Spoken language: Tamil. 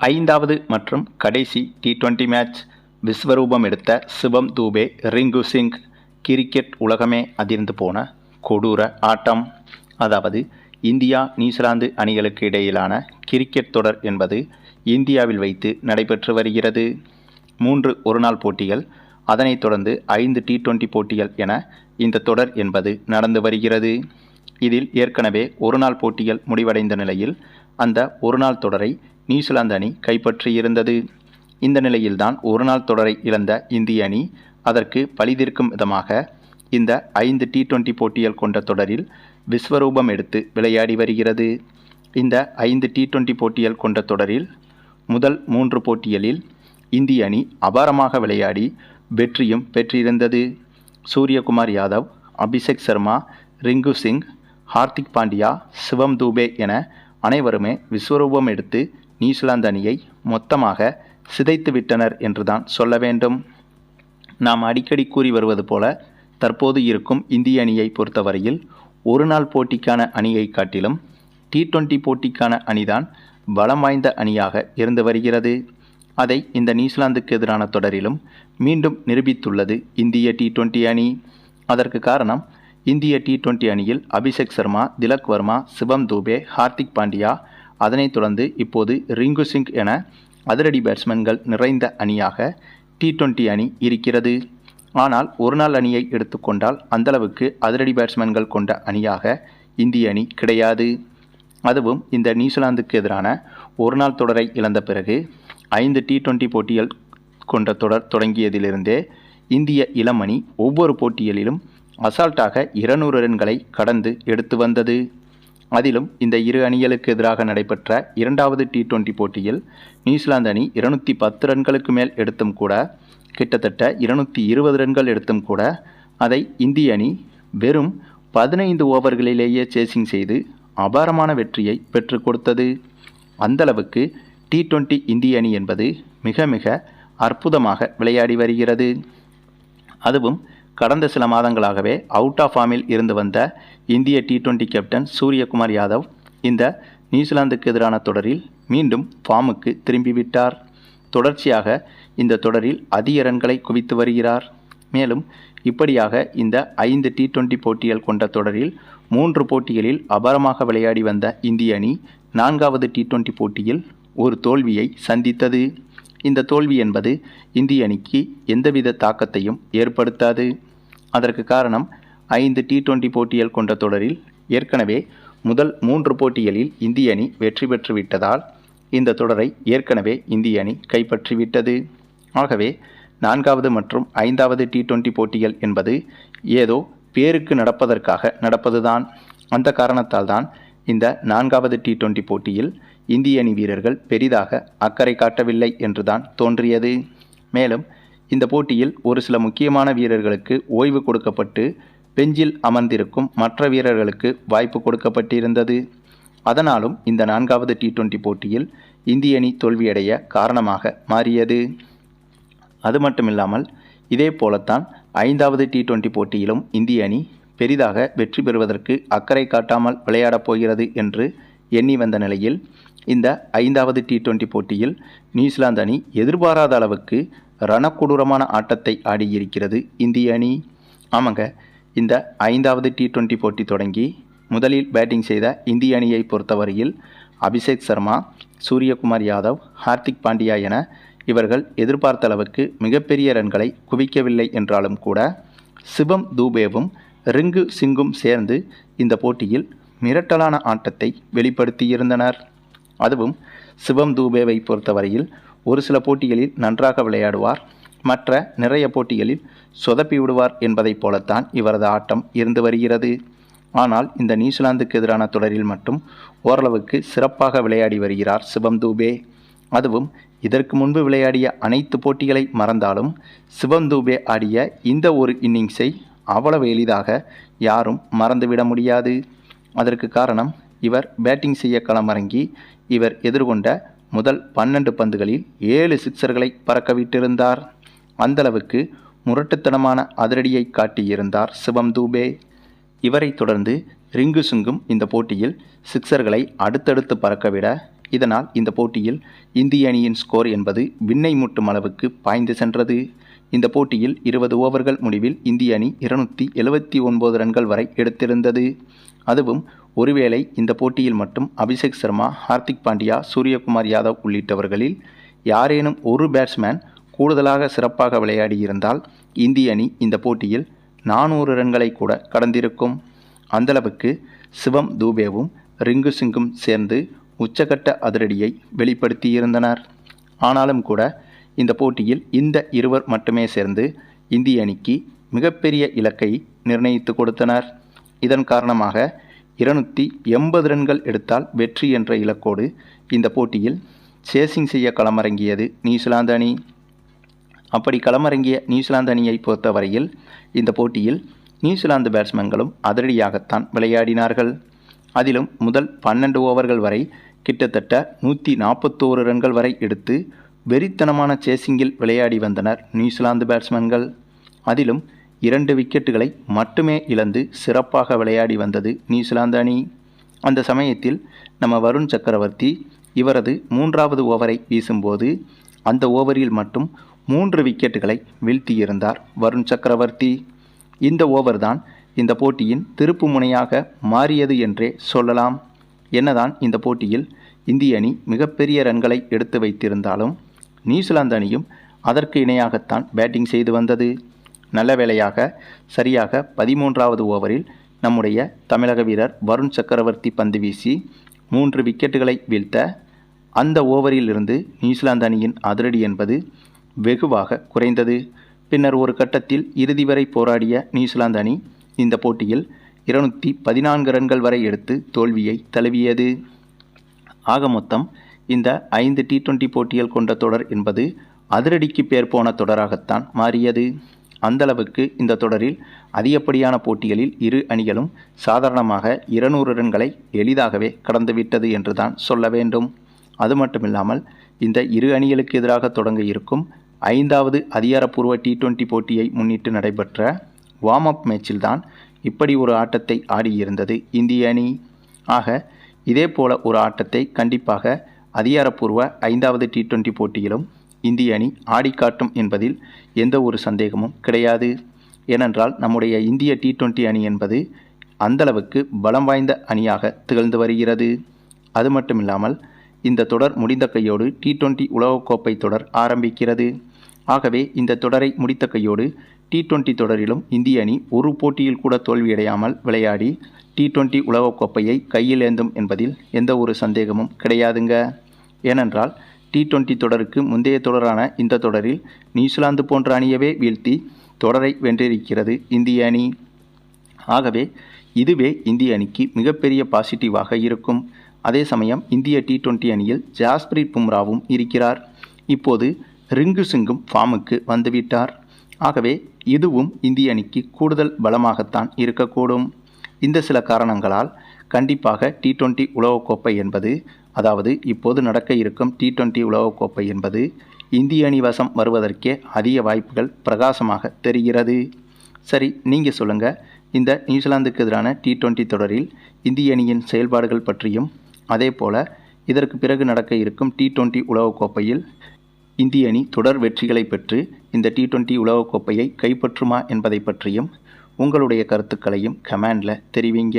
ஐந்தாவது மற்றும் கடைசி டி டுவெண்டி மேட்ச் விஸ்வரூபம் எடுத்த சிவம் தூபே ரிங்கு சிங் கிரிக்கெட் உலகமே அதிர்ந்து போன கொடூர ஆட்டம். அதாவது இந்தியா நியூசிலாந்து அணிகளுக்கு இடையிலான கிரிக்கெட் தொடர் என்பது இந்தியாவில் வைத்து நடைபெற்று வருகிறது. மூன்று ஒருநாள் போட்டிகள் அதனைத் தொடர்ந்து ஐந்து டி டுவெண்டி போட்டிகள் என இந்த தொடர் என்பது நடந்து வருகிறது. இதில் ஏற்கனவே ஒருநாள் போட்டிகள் முடிவடைந்த நிலையில் அந்த ஒருநாள் தொடரை நியூசிலாந்து அணி கைப்பற்றியிருந்தது. இந்த நிலையில்தான் ஒருநாள் தொடரை இழந்த இந்திய அணி அதற்கு பழிதீர்க்கும் விதமாக இந்த ஐந்து டி டுவெண்ட்டி போட்டிகள் கொண்ட தொடரில் விஸ்வரூபம் எடுத்து விளையாடி வருகிறது. இந்த ஐந்து டி டுவெண்டி போட்டிகள் கொண்ட தொடரில் முதல் மூன்று போட்டிகளில் இந்திய அணி அபாரமாக விளையாடி வெற்றியும் பெற்றிருந்தது. சூரியகுமார் யாதவ் அபிஷேக் சர்மா ரிங்கு சிங் ஹார்திக் பாண்டியா சிவம் தூபே என அனைவருமே விஸ்வரூபம் எடுத்து நியூசிலாந்து அணியை மொத்தமாக சிதைத்து விட்டனர் என்றுதான் சொல்ல வேண்டும். நாம் அடிக்கடி கூறி வருவது போல தற்போது இருக்கும் இந்திய அணியை பொறுத்தவரையில் ஒரு நாள் போட்டிக்கான அணியை காட்டிலும் டி டுவெண்டி போட்டிக்கான அணிதான் பலம் வாய்ந்த அணியாக இருந்து வருகிறது. அதை இந்த நியூசிலாந்துக்கு எதிரான தொடரிலும் மீண்டும் நிரூபித்துள்ளது இந்திய டி டுவெண்டி அணி. அதற்கு காரணம் இந்திய டி டுவெண்டி அணியில் அபிஷேக் சர்மா திலக் வர்மா சிவம் தூபே ஹார்திக் பாண்டியா அதனைத் தொடர்ந்து இப்போது ரிங்கு சிங் என அதிரடி பேட்ஸ்மேன்கள் நிறைந்த அணியாக டி டுவெண்ட்டி அணி இருக்கிறது. ஆனால் ஒருநாள் அணியை எடுத்துக்கொண்டால் அந்தளவுக்கு அதிரடி பேட்ஸ்மேன்கள் கொண்ட அணியாக இந்திய அணி கிடையாது. அதுவும் இந்த நியூசிலாந்துக்கு எதிரான ஒரு நாள் தொடரை இழந்த பிறகு ஐந்து டி டுவெண்ட்டி போட்டிகள் கொண்ட தொடர் தொடங்கியதிலிருந்தே இந்திய இளமணி ஒவ்வொரு போட்டிகளிலும் அசால்ட்டாக இருநூறு ரன்களை கடந்து எடுத்து வந்தது. அதிலும் இந்த இரு அணிகளுக்கு எதிராக நடைபெற்ற இரண்டாவது டி டுவெண்டி போட்டியில் நியூசிலாந்து அணி இருநூற்றி பத்து ரன்களுக்கு மேல் எடுத்தும் கூட கிட்டத்தட்ட இருநூற்றி இருபது ரன்கள் எடுத்தும் கூட அதை இந்திய அணி வெறும் பதினைந்து ஓவர்களிலேயே சேசிங் செய்து அபாரமான வெற்றியை பெற்றுக் கொடுத்தது. அந்தளவுக்கு டி டுவெண்ட்டி இந்திய அணி என்பது மிக மிக அற்புதமாக விளையாடி வருகிறது. அதுவும் கடந்த சில மாதங்களாகவே அவுட் ஆஃப் ஃபார்மில் இருந்து வந்த இந்திய T twenty captain Suryakumar Yadav இந்த நியூசிலாந்துக்கு எதிரான தொடரில் மீண்டும் ஃபார்முக்கு திரும்பிவிட்டார் தொடர்ச்சியாக இந்த தொடரில் அதிக ரன்களை குவித்து வருகிறார். மேலும் இப்படியாக இந்த ஐந்து டி டுவெண்டி போட்டிகள் கொண்ட தொடரில் மூன்று போட்டிகளில் அபாரமாக விளையாடி வந்த இந்திய அணி நான்காவது டி டுவெண்ட்டி போட்டியில் ஒரு தோல்வியை சந்தித்தது. இந்த தோல்வி என்பது இந்திய அணிக்கு எந்தவித தாக்கத்தையும் ஏற்படுத்தாது. அதற்கு காரணம் ஐந்து டி டுவெண்ட்டி போட்டிகள் கொண்ட தொடரில் ஏற்கனவே முதல் மூன்று போட்டிகளில் இந்திய அணி வெற்றி பெற்றுவிட்டதால் இந்த தொடரை ஏற்கனவே இந்திய அணி கைப்பற்றிவிட்டது ஆகவே நான்காவது மற்றும் ஐந்தாவது டி டுவெண்ட்டி போட்டிகள் என்பது ஏதோ பேருக்கு நடப்பதற்காக நடப்பதுதான். அந்த காரணத்தால் தான் இந்த நான்காவது டி டுவெண்ட்டி போட்டியில் இந்திய அணி வீரர்கள் பெரிதாக அக்கறை காட்டவில்லை என்றுதான் தோன்றியது. மேலும் இந்த போட்டியில் ஒரு சில முக்கியமான வீரர்களுக்கு ஓய்வு கொடுக்கப்பட்டு பெஞ்சில் அமர்ந்திருக்கும் மற்ற வீரர்களுக்கு வாய்ப்பு கொடுக்கப்பட்டிருந்தது. அதனாலும் இந்த நான்காவது டி டுவெண்டி போட்டியில் இந்திய அணி தோல்வியடைய காரணமாக மாறியது. அது மட்டுமில்லாமல் இதே போலத்தான் ஐந்தாவது டி டுவெண்ட்டி போட்டியிலும் இந்திய அணி பெரிதாக வெற்றி பெறுவதற்கு அக்கறை காட்டாமல் விளையாடப் போகிறது என்று எண்ணி வந்த நிலையில் இந்த ஐந்தாவது டி டுவெண்ட்டி போட்டியில் நியூசிலாந்து அணி எதிர்பாராத அளவுக்கு ரணக்கொடூரமான ஆட்டத்தை ஆடியிருக்கிறது இந்திய அணி. ஆமாங்க இந்த ஐந்தாவது டி டுவெண்டி போட்டி தொடங்கி முதலில் பேட்டிங் செய்த இந்திய அணியை பொறுத்தவரையில் அபிஷேக் சர்மா சூரியகுமார் யாதவ் ஹார்திக் பாண்டியா என இவர்கள் எதிர்பார்த்த அளவுக்கு மிகப்பெரிய ரன்களை குவிக்கவில்லை என்றாலும் கூட சிவம் தூபேவும் ரிங்கு சிங்கும் சேர்ந்து இந்த போட்டியில் மிரட்டலான ஆட்டத்தை வெளிப்படுத்தியிருந்தனர். அதுவும் சிவம் தூபேவை பொறுத்தவரையில் ஒரு சில போட்டிகளில் நன்றாக விளையாடுவார். மற்ற நிறைய போட்டிகளில் சொதப்பி விடுவார் என்பதைப் போலத்தான் இவரது ஆட்டம் இருந்து வருகிறது. ஆனால் இந்த நியூசிலாந்துக்கு எதிரான தொடரில் மட்டும் ஓரளவுக்கு சிறப்பாக விளையாடி வருகிறார் சிவம் தூபே. அதுவும் இதற்கு முன்பு விளையாடிய அனைத்து போட்டிகளை மறந்தாலும் சிவம் தூபே ஆடிய இந்த ஒரு இன்னிங்ஸை அவ்வளவு எளிதாக யாரும் மறந்துவிட முடியாது. அதற்கு காரணம் இவர் பேட்டிங் செய்ய களமிறங்கி இவர் எதிர்கொண்ட முதல் பன்னெண்டு பந்துகளில் ஏழு சிக்சர்களை பறக்கவிட்டிருந்தார் அந்தளவுக்கு முரட்டுத்தனமான அதிரடியை காட்டியிருந்தார் சிவம் தூபே. இவரை தொடர்ந்து ரிங்கு சிங்கும் இந்த போட்டியில் சிக்சர்களை அடுத்தடுத்து பறக்கவிட இதனால் இந்த போட்டியில் இந்திய அணியின் ஸ்கோர் என்பது விண்ணை முட்டும் அளவுக்கு பாய்ந்து சென்றது. இந்த போட்டியில் இருபது ஓவர்கள் முடிவில் இந்திய அணி இருநூற்றி எழுபத்தி ஒன்பது ரன்கள் வரை எடுத்திருந்தது. அதுவும் ஒருவேளை இந்த போட்டியில் மட்டும் அபிஷேக் சர்மா ஹார்திக் பாண்டியா சூரியகுமார் யாதவ் உள்ளிட்டவர்களில் யாரேனும் ஒரு பேட்ஸ்மேன் கூடுதலாக சிறப்பாக விளையாடியிருந்தால் இந்திய அணி இந்த போட்டியில் நானூறு ரன்களை கூட கடந்திருக்கும். அந்தளவுக்கு சிவம் தூபேவும் ரிங்கு சிங்கும் சேர்ந்து உச்சகட்ட அதிரடியை வெளிப்படுத்தியிருந்தனர். ஆனாலும் கூட இந்த போட்டியில் இந்த இருவர் மட்டுமே சேர்ந்து இந்திய அணிக்கு மிகப்பெரிய இலக்கை நிர்ணயித்து கொடுத்தனர். இதன் காரணமாக இருநூற்றி எண்பது ரன்கள் எடுத்தால் வெற்றி என்ற இலக்கோடு இந்த போட்டியில் சேசிங் செய்ய களமிறங்கியது நியூசிலாந்து அணி. அப்படி களமிறங்கிய நியூசிலாந்து அணியை பொறுத்தவரையில் இந்த போட்டியில் நியூசிலாந்து பேட்ஸ்மேன்களும் அதிரடியாகத்தான் விளையாடினார்கள். அதிலும் முதல் பன்னெண்டு ஓவர்கள் வரை கிட்டத்தட்ட நூற்றி நாற்பத்தோரு ரன்கள் வரை எடுத்து வெறித்தனமான சேசிங்கில் விளையாடி வந்தனர் நியூசிலாந்து பேட்ஸ்மேன்கள். அதிலும் இரண்டு விக்கெட்டுகளை மட்டுமே இழந்து சிறப்பாக விளையாடி வந்தது நியூசிலாந்து அணி. அந்த சமயத்தில் நம்ம வருண் சக்கரவர்த்தி இவரது மூன்றாவது ஓவரை வீசும்போது அந்த ஓவரில் மட்டும் மூன்று விக்கெட்டுகளை வீழ்த்தியிருந்தார் வருண் சக்கரவர்த்தி. இந்த ஓவர் தான் இந்த போட்டியின் திருப்பு முனையாக மாறியது என்றே சொல்லலாம். என்னதான் இந்த போட்டியில் இந்திய அணி மிகப்பெரிய ரன்களை எடுத்து வைத்திருந்தாலும் நியூசிலாந்து அணியும் அதற்கு இணையாகத்தான் பேட்டிங் செய்து வந்தது. நல்ல வேளையாக சரியாக பதிமூன்றாவது ஓவரில் நம்முடைய தமிழக வீரர் வருண் சக்கரவர்த்தி பந்து வீசி மூன்று விக்கெட்டுகளை வீழ்த்த அந்த ஓவரிலிருந்து நியூசிலாந்து அணியின் அதிரடி என்பது வெகுவாக குறைந்தது. பின்னர் ஒரு கட்டத்தில் இறுதி வரை போராடிய நியூசிலாந்து அணி இந்த போட்டியில் இருநூற்றி பதினான்கு ரன்கள் வரை எடுத்து தோல்வியை தழுவியது. ஆக மொத்தம் இந்த ஐந்து டி டுவெண்டி போட்டிகள் கொண்ட தொடர் என்பது அதிரடிக்கு பேர் போன தொடராகத்தான் மாறியது. அந்தளவுக்கு இந்த தொடரில் அதிகப்படியான போட்டிகளில் இரு அணிகளும் சாதாரணமாக இருநூறு ரன்களை எளிதாகவே கடந்துவிட்டது என்றுதான் சொல்ல வேண்டும். அது மட்டுமில்லாமல் இந்த இரு அணிகளுக்கு எதிராக தொடங்க இருக்கும் ஐந்தாவது அதிகாரப்பூர்வ டி டுவெண்டி போட்டியை முன்னிட்டு நடைபெற்ற வார்ம் அப் மேட்சில்தான் இப்படி ஒரு ஆட்டத்தை ஆடியிருந்தது இந்திய அணி. ஆக இதே போல ஒரு ஆட்டத்தை கண்டிப்பாக அதிகாரப்பூர்வ ஐந்தாவது டி டுவெண்டி போட்டியிலும் இந்திய அணி ஆடிக்காட்டும் என்பதில் எந்த ஒரு சந்தேகமும் கிடையாது. ஏனென்றால் நம்முடைய இந்திய டி டுவெண்ட்டி அணி என்பது அந்தளவுக்கு பலம் வாய்ந்த அணியாக திகழ்ந்து வருகிறது. அது மட்டுமில்லாமல் இந்த தொடர் முடிந்த கையோடு டி டுவெண்ட்டி உலகக்கோப்பை தொடர் ஆரம்பிக்கிறது. ஆகவே இந்த தொடரை முடித்த கையோடு டி டுவெண்ட்டி தொடரிலும் இந்திய அணி ஒரு போட்டியில் கூட தோல்வியடையாமல் விளையாடி டி டுவெண்டி உலகக்கோப்பையை கையில் ஏந்தும் என்பதில் எந்த ஒரு சந்தேகமும் கிடையாதுங்க. ஏனென்றால் டி டுவெண்டி தொடருக்கு முந்தைய தொடரான இந்த தொடரில் நியூசிலாந்து போன்ற அணியவே வீழ்த்தி தொடரை வென்றிருக்கிறது இந்திய அணி. ஆகவே இதுவே இந்திய அணிக்கு மிகப்பெரிய பாசிட்டிவாக இருக்கும். அதே சமயம் இந்திய டி டுவெண்டி அணியில் ஜாஸ்பிரீத் பும்ராவும் இருக்கிறார். இப்போது ரிங்கு சிங்கும் ஃபார்முக்கு வந்துவிட்டார். ஆகவே இதுவும் இந்திய அணிக்கு கூடுதல் பலமாகத்தான் இருக்கக்கூடும். இந்த சில காரணங்களால் கண்டிப்பாக டி டுவெண்டி உலகக்கோப்பை என்பது அதாவது இப்போது நடக்க இருக்கும் டி டுவெண்டி உலகக்கோப்பை என்பது இந்திய அணி வசம் வருவதற்கே அதிக வாய்ப்புகள் பிரகாசமாக தெரிகிறது. சரி நீங்கள் சொல்லுங்கள் இந்த நியூசிலாந்துக்கு எதிரான டி டுவெண்டி தொடரில் இந்திய அணியின் செயல்பாடுகள் பற்றியும் அதே போல் இதற்கு பிறகு நடக்க இருக்கும் டி டுவெண்டி உலகக்கோப்பையில் இந்திய அணி தொடர் வெற்றிகளை பெற்று இந்த டி டுவெண்டி உலகக்கோப்பையை கைப்பற்றுமா என்பதை பற்றியும் உங்களுடைய கருத்துக்களையும் கமெண்டில் தெரிவிங்க.